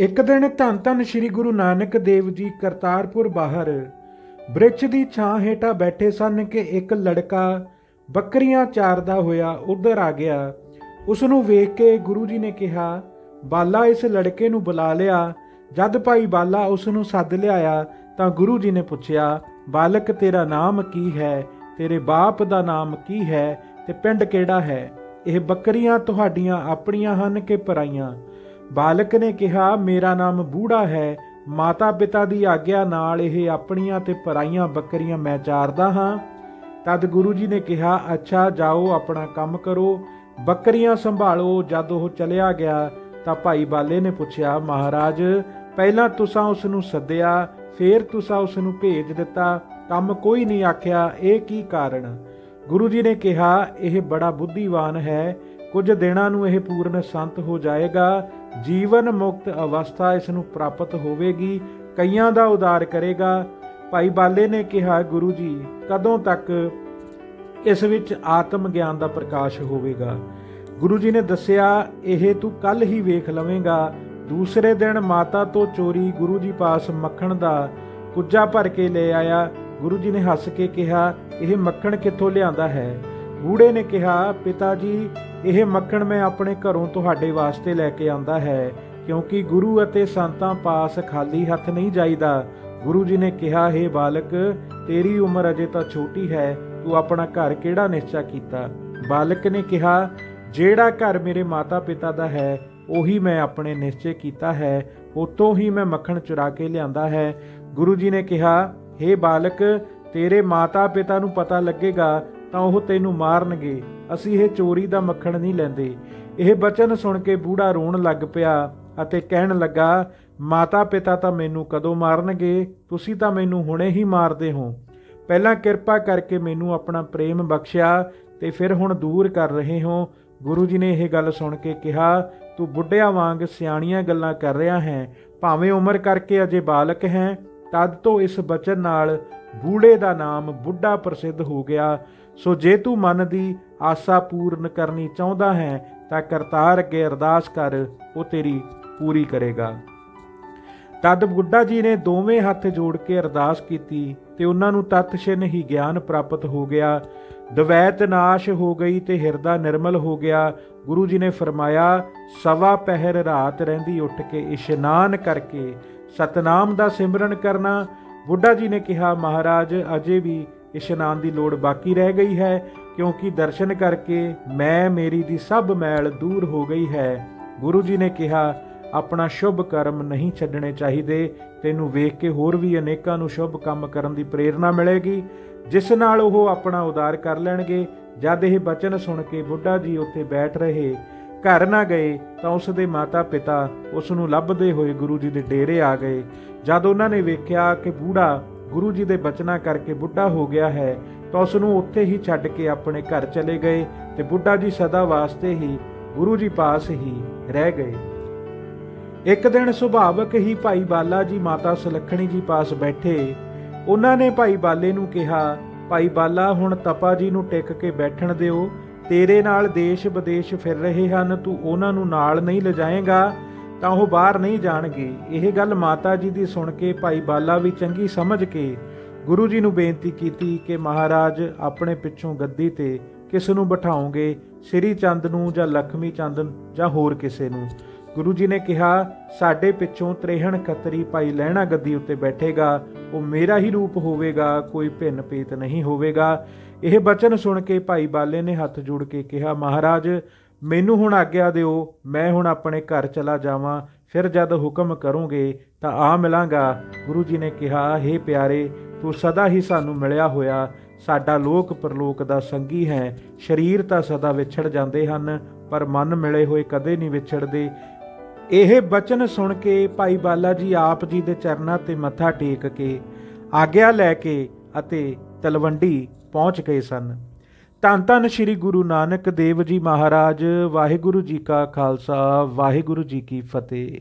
ਇੱਕ ਦਿਨ ਧੰਨ ਧੰਨ ਸ੍ਰੀ ਗੁਰੂ ਨਾਨਕ ਦੇਵ ਜੀ ਕਰਤਾਰਪੁਰ ਬਾਹਰ ਬ੍ਰਿਛ ਦੀ ਛਾਂ ਹੇਠਾਂ ਬੈਠੇ ਸਨ ਕਿ ਇੱਕ ਲੜਕਾ ਬੱਕਰੀਆਂ ਚਾਰਦਾ ਹੋਇਆ ਉਧਰ ਆ ਗਿਆ। ਉਸ ਨੂੰ ਵੇਖ ਕੇ ਗੁਰੂ ਜੀ ਨੇ ਕਿਹਾ, ਬਾਲਾ, ਇਸ ਲੜਕੇ ਨੂੰ ਬੁਲਾ ਲਿਆ। ਜਦ ਭਾਈ ਬਾਲਾ ਉਸ ਨੂੰ ਸੱਦ ਲਿਆਇਆ ਤਾਂ ਗੁਰੂ ਜੀ ਨੇ ਪੁੱਛਿਆ, ਬਾਲਕ, ਤੇਰਾ ਨਾਮ ਕੀ ਹੈ? ਤੇਰੇ ਬਾਪ ਦਾ ਨਾਮ ਕੀ ਹੈ? ਤੇ ਪਿੰਡ ਕਿਹੜਾ ਹੈ? ਇਹ ਬੱਕਰੀਆਂ ਤੁਹਾਡੀਆਂ ਆਪਣੀਆਂ ਹਨ ਕਿ ਪਰਾਈਆਂ? ਬਾਲਕ ਨੇ ਕਿਹਾ, ਮੇਰਾ ਨਾਮ ਬੂੜਾ ਹੈ। ਮਾਤਾ ਪਿਤਾ ਦੀ ਆਗਿਆ ਨਾਲ ਇਹ ਆਪਣੀਆਂ ਤੇ ਪਰਾਈਆਂ ਬੱਕਰੀਆਂ ਮੈਂ ਚਾਰਦਾ ਹਾਂ। ਤਦ ਗੁਰੂ ਜੀ ਨੇ ਕਿਹਾ, ਅੱਛਾ, ਜਾਓ, ਆਪਣਾ ਕੰਮ ਕਰੋ। ਬੱਕਰੀਆਂ ਸੰਭਾਲੋ। ਜਦ ਉਹ ਚਲਿਆ ਗਿਆ ਤਾਂ ਭਾਈ ਬਾਲੇ ਨੇ ਪੁੱਛਿਆ, ਮਹਾਰਾਜ, ਪਹਿਲਾਂ ਤੁਸੀਂ ਉਸ ਨੂੰ ਸੱਦਿਆ, ਫੇਰ ਤੁਸੀਂ ਉਸ ਨੂੰ ਭੇਜ ਦਿੱਤਾ। ਕੰਮ ਕੋਈ ਨਹੀਂ ਆਖਿਆ, ਇਹ ਕੀ ਕਾਰਨ? ਗੁਰੂ ਜੀ ਨੇ ਕਿਹਾ, ਇਹ ਬੜਾ ਬੁੱਧੀਵਾਨ ਹੈ। ਕੁਝ ਦਿਨਾਂ ਨੂੰ ਇਹ ਪੂਰਨ ਸੰਤ ਹੋ ਜਾਏਗਾ। ਜੀਵਨ ਮੁਕਤ ਅਵਸਥਾ ਇਸ ਨੂੰ ਪ੍ਰਾਪਤ ਹੋਵੇਗੀ, ਕਈਆਂ ਦਾ ਉਦਾਰ ਕਰੇਗਾ। ਭਾਈ ਬਾਲੇ ਨੇ ਕਿਹਾ, ਗੁਰੂ ਜੀ, ਕਦੋਂ ਤੱਕ ਇਸ ਵਿੱਚ ਆਤਮ ਗਿਆਨ ਦਾ ਪ੍ਰਕਾਸ਼ ਹੋਵੇਗਾ? ਗੁਰੂ ਜੀ ਨੇ ਦੱਸਿਆ, ਇਹ ਤੂੰ ਕੱਲ ਹੀ ਵੇਖ ਲਵੇਂਗਾ। ਦੂਸਰੇ ਦਿਨ ਮਾਤਾ ਤੋਂ ਚੋਰੀ ਗੁਰੂ ਜੀ ਪਾਸ ਮੱਖਣ ਦਾ ਕੁੱਜਾ ਭਰ ਕੇ ਲੈ ਆਇਆ। ਗੁਰੂ ਜੀ ਨੇ ਹੱਸ ਕੇ ਕਿਹਾ, ਇਹ ਮੱਖਣ ਕਿੱਥੋਂ ਲਿਆਂਦਾ ਹੈ? ਬੂੜੇ ਨੇ ਕਿਹਾ, ਪਿਤਾ ਜੀ, ਇਹ ਮੱਖਣ ਮੈਂ ਆਪਣੇ ਘਰੋਂ ਤੁਹਾਡੇ ਵਾਸਤੇ ਲੈ ਕੇ ਆਂਦਾ ਹੈ, ਕਿਉਂਕਿ ਗੁਰੂ ਅਤੇ ਸੰਤਾਂ ਪਾਸ ਖਾਲੀ ਹੱਥ ਨਹੀਂ ਜਾਈਦਾ। ਗੁਰੂ ਜੀ ਨੇ ਕਿਹਾ, ਹੈ ਬਾਲਕ, ਤੇਰੀ ਉਮਰ ਅਜੇ ਤਾਂ ਛੋਟੀ ਹੈ, ਤੂੰ ਆਪਣਾ ਘਰ ਕਿਹੜਾ ਨਿਸ਼ਚਾ ਕੀਤਾ? ਬਾਲਕ ਨੇ ਕਿਹਾ, ਜਿਹੜਾ ਘਰ ਮੇਰੇ ਮਾਤਾ-ਪਿਤਾ ਦਾ ਹੈ, ਉਹੀ ਮੈਂ ਆਪਣੇ ਨਿਸ਼ਚੇ ਕੀਤਾ ਹੈ, ਉਤੋਂ ਹੀ ਮੈਂ ਮੱਖਣ ਚੁਰਾ ਕੇ ਲਿਆਂਦਾ ਹੈ। ਗੁਰੂ ਜੀ ਨੇ ਕਿਹਾ हे ਬਾਲਕ, ਤੇਰੇ ਮਾਤਾ-ਪਿਤਾ ਨੂੰ ਪਤਾ ਲੱਗੇਗਾ ਤਾਂ ਉਹ ਤੈਨੂੰ ਮਾਰਨਗੇ। ਅਸੀਂ ਇਹ ਚੋਰੀ ਦਾ ਮੱਖਣ ਨਹੀਂ ਲੈਂਦੇ। ਇਹ ਬਚਨ ਸੁਣ ਕੇ ਬੂੜਾ ਰੋਣ ਲੱਗ ਪਿਆ ਅਤੇ ਕਹਿਣ ਲੱਗਾ, ਮਾਤਾ-ਪਿਤਾ ਤਾਂ ਮੈਨੂੰ ਕਦੋਂ ਮਾਰਨਗੇ? ਤੁਸੀਂ ਤਾਂ ਮੈਨੂੰ ਹੁਣੇ ਹੀ ਮਾਰਦੇ ਹੋ। ਪਹਿਲਾਂ ਕਿਰਪਾ ਕਰਕੇ ਮੈਨੂੰ ਆਪਣਾ ਪ੍ਰੇਮ ਬਖਸ਼ਿਆ ਤੇ ਫਿਰ ਹੁਣ ਦੂਰ ਕਰ ਰਹੇ ਹੋ। ਗੁਰੂ ਜੀ ਨੇ ਇਹ ਗੱਲ ਸੁਣ ਕੇ ਕਿਹਾ, ਤੂੰ ਬੁੱਢਿਆਂ ਵਾਂਗ ਸਿਆਣੀਆਂ ਗੱਲਾਂ ਕਰ ਰਿਹਾ ਹੈ। ਭਾਵੇਂ ਉਮਰ ਕਰਕੇ ਅਜੇ ਬਾਲਕ ਹੈ, ਤਦ ਤੋਂ ਇਸ ਬਚਨ ਨਾਲ ਬੂੜੇ ਦਾ ਨਾਮ ਬੁੱਢਾ ਪ੍ਰਸਿੱਧ ਹੋ ਗਿਆ। ਸੋ ਜੇ ਤੂੰ ਮਨ ਦੀ ਆਸਾ ਪੂਰਨ ਕਰਨੀ ਚਾਹੁੰਦਾ ਹੈ, ਤਾਂ ਕਰਤਾਰ ਅੱਗੇ ਅਰਦਾਸ ਕਰ, ਉਹ ਤੇਰੀ ਪੂਰੀ ਕਰੇਗਾ। ਤਦ ਬੁੱਢਾ ਜੀ ਨੇ ਦੋਵੇਂ ਹੱਥ ਜੋੜ ਕੇ ਅਰਦਾਸ ਕੀਤੀ ਤੇ ਉਹਨਾਂ ਨੂੰ ਤਤਸ਼ਿਨ ਹੀ ਗਿਆਨ ਪ੍ਰਾਪਤ ਹੋ ਗਿਆ। ਦਵੈਤ ਨਾਸ਼ ਹੋ ਗਈ ਤੇ ਹਿਰਦਾ ਨਿਰਮਲ ਹੋ ਗਿਆ। ਗੁਰੂ ਜੀ ਨੇ ਫਰਮਾਇਆ, ਸਵਾ ਪਹਿਰ ਰਾਤ ਰਹਿੰਦੀ ਉੱਠ ਕੇ ਇਸ਼ਨਾਨ ਕਰਕੇ ਸਤਨਾਮ ਦਾ ਸਿਮਰਨ ਕਰਨਾ ਬੁੱਢਾ ਜੀ ਨੇ ਕਿਹਾ, ਮਹਾਰਾਜ, ਅਜੇ ਵੀ ਇਸ਼ਨਾਨ ਦੀ ਲੋੜ ਬਾਕੀ ਰਹਿ ਗਈ ਹੈ, ਕਿਉਂਕਿ ਦਰਸ਼ਨ ਕਰਕੇ ਮੈਂ, ਮੇਰੀ ਦੀ ਸਭ ਮੈਲ ਦੂਰ ਹੋ ਗਈ ਹੈ। ਗੁਰੂ ਜੀ ਨੇ ਕਿਹਾ, ਆਪਣਾ ਸ਼ੁਭ ਕਰਮ ਨਹੀਂ ਛੱਡਣੇ ਚਾਹੀਦੇ, ਤੈਨੂੰ ਵੇਖ ਕੇ ਹੋਰ ਵੀ ਅਨੇਕਾਂ ਨੂੰ ਸ਼ੁਭ ਕੰਮ ਕਰਨ ਦੀ ਪ੍ਰੇਰਣਾ ਮਿਲੇਗੀ। ਜਿਸ ਨਾਲ ਉਹ ਆਪਣਾ ਉਦਾਰ ਕਰ ਲੈਣਗੇ। ਜਦ ਇਹ ਬਚਨ ਸੁਣ ਕੇ ਬੁੱਢਾ ਜੀ ਉੱਥੇ ਬੈਠ ਰਹੇ ਘਰ ਨਾ ਗਏ ਤਾਂ ਉਸ ਦੇ ਮਾਤਾ ਪਿਤਾ ਉਸ ਨੂੰ ਲੱਭਦੇ ਹੋਏ ਗੁਰੂ ਜੀ ਦੇ ਡੇਰੇ ਆ ਗਏ। ਜਦ ਉਹਨਾਂ ਨੇ ਵੇਖਿਆ ਕਿ ਬੂੜਾ ਗੁਰੂ ਜੀ ਦੇ ਬਚਨਾਂ ਕਰਕੇ ਬੁੱਢਾ ਹੋ ਗਿਆ ਹੈ, ਤਾਂ ਉਸ ਨੂੰ ਉੱਥੇ ਹੀ ਛੱਡ ਕੇ ਆਪਣੇ ਘਰ ਚਲੇ ਗਏ ਤੇ ਬੁੱਢਾ ਜੀ ਸਦਾ ਵਾਸਤੇ ਹੀ ਗੁਰੂ ਜੀ ਪਾਸ ਹੀ ਰਹਿ ਗਏ। ਇੱਕ ਦਿਨ ਸੁਭਾਵਕ ਹੀ ਭਾਈ ਬਾਲਾ ਜੀ ਮਾਤਾ ਸੁਲੱਖਣੀ ਜੀ ਪਾਸ ਬੈਠੇ। ਉਹਨਾਂ ਨੇ ਭਾਈ ਬਾਲੇ ਨੂੰ ਕਿਹਾ, ਭਾਈ ਬਾਲਾ, ਹੁਣ ਤਪਾ ਜੀ ਨੂੰ ਟਿਕ ਕੇ ਬੈਠਣ ਦਿਓ। ਤੇਰੇ ਨਾਲ ਦੇਸ਼ ਵਿਦੇਸ਼ ਫਿਰ ਰਹੇ ਹਨ, ਤੂੰ ਉਹਨਾਂ ਨੂੰ ਨਾਲ ਨਹੀਂ ਲਿਜਾਏਗਾ, ਤਾਂ ਉਹ ਬਾਹਰ ਨਹੀਂ ਜਾਣਗੇ। ਇਹ ਗੱਲ ਮਾਤਾ ਜੀ ਦੀ ਸੁਣ ਕੇ ਭਾਈ ਬਾਲਾ ਵੀ ਚੰਗੀ ਸਮਝ ਕੇ ਗੁਰੂ ਜੀ ਨੂੰ ਬੇਨਤੀ ਕੀਤੀ ਕਿ ਮਹਾਰਾਜ ਆਪਣੇ ਪਿੱਛੋਂ ਗੱਦੀ ਤੇ ਕਿਸ ਨੂੰ ਬਿਠਾਓਗੇ, ਸ੍ਰੀ ਚੰਦ ਨੂੰ ਜਾਂ ਲਖਮੀ ਚੰਦ ਜਾਂ ਹੋਰ ਕਿਸੇ ਨੂੰ। ਗੁਰੂ ਜੀ ਨੇ ਕਿਹਾ, ਸਾਡੇ ਪਿੱਛੋਂ ਤ੍ਰੇਹਣ ਖੱਤਰੀ ਭਾਈ ਲਹਿਣਾ ਗੱਦੀ ਉੱਤੇ ਬੈਠੇਗਾ। ਉਹ ਮੇਰਾ ਹੀ ਰੂਪ ਹੋਵੇਗਾ, ਕੋਈ ਭਿੰਨ ਪੇਤ ਨਹੀਂ ਹੋਵੇਗਾ। ਇਹ ਬਚਨ ਸੁਣ ਕੇ ਭਾਈ ਬਾਲੇ ਨੇ ਹੱਥ ਜੋੜ ਕੇ ਕਿਹਾ, ਮਹਾਰਾਜ, ਮੈਨੂੰ ਹੁਣ ਆਗਿਆ ਦਿਓ, ਮੈਂ ਹੁਣ ਆਪਣੇ ਘਰ ਚਲਾ ਜਾਵਾਂ। ਫਿਰ ਜਦ ਹੁਕਮ ਕਰੋਗੇ, ਤਾਂ ਆ ਮਿਲਾਂਗਾ। ਗੁਰੂ ਜੀ ਨੇ ਕਿਹਾ हे ਪਿਆਰੇ, ਤੂੰ ਸਦਾ ਹੀ ਸਾਨੂੰ ਮਿਲਿਆ ਹੋਇਆ। ਸਾਡਾ ਲੋਕ ਪਰਲੋਕ ਦਾ ਸੰਗੀ ਹੈ। ਸਰੀਰ ਤਾਂ ਸਦਾ ਵਿਛੜ ਜਾਂਦੇ ਹਨ, ਪਰ ਮਨ ਮਿਲੇ ਹੋਏ ਕਦੇ ਨਹੀਂ ਵਿਛੜਦੇ। ਇਹ ਬਚਨ ਸੁਣ ਕੇ ਭਾਈ ਬਾਲਾ ਜੀ ਆਪ ਜੀ ਦੇ ਚਰਨਾਂ ਤੇ ਮੱਥਾ ਟੇਕ ਕੇ, ਆਗਿਆ ਲੈ ਕੇ ਅਤੇ ਤਲਵੰਡੀ ਪਹੁੰਚ ਗਏ ਸਨ। ਧੰਨ ਧੰਨ ਸ੍ਰੀ ਗੁਰੂ ਨਾਨਕ ਦੇਵ ਜੀ ਮਹਾਰਾਜ, ਵਾਹਿਗੁਰੂ ਜੀ ਕਾ ਖਾਲਸਾ, ਵਾਹਿਗੁਰੂ ਜੀ ਕੀ ਫਤਿਹ।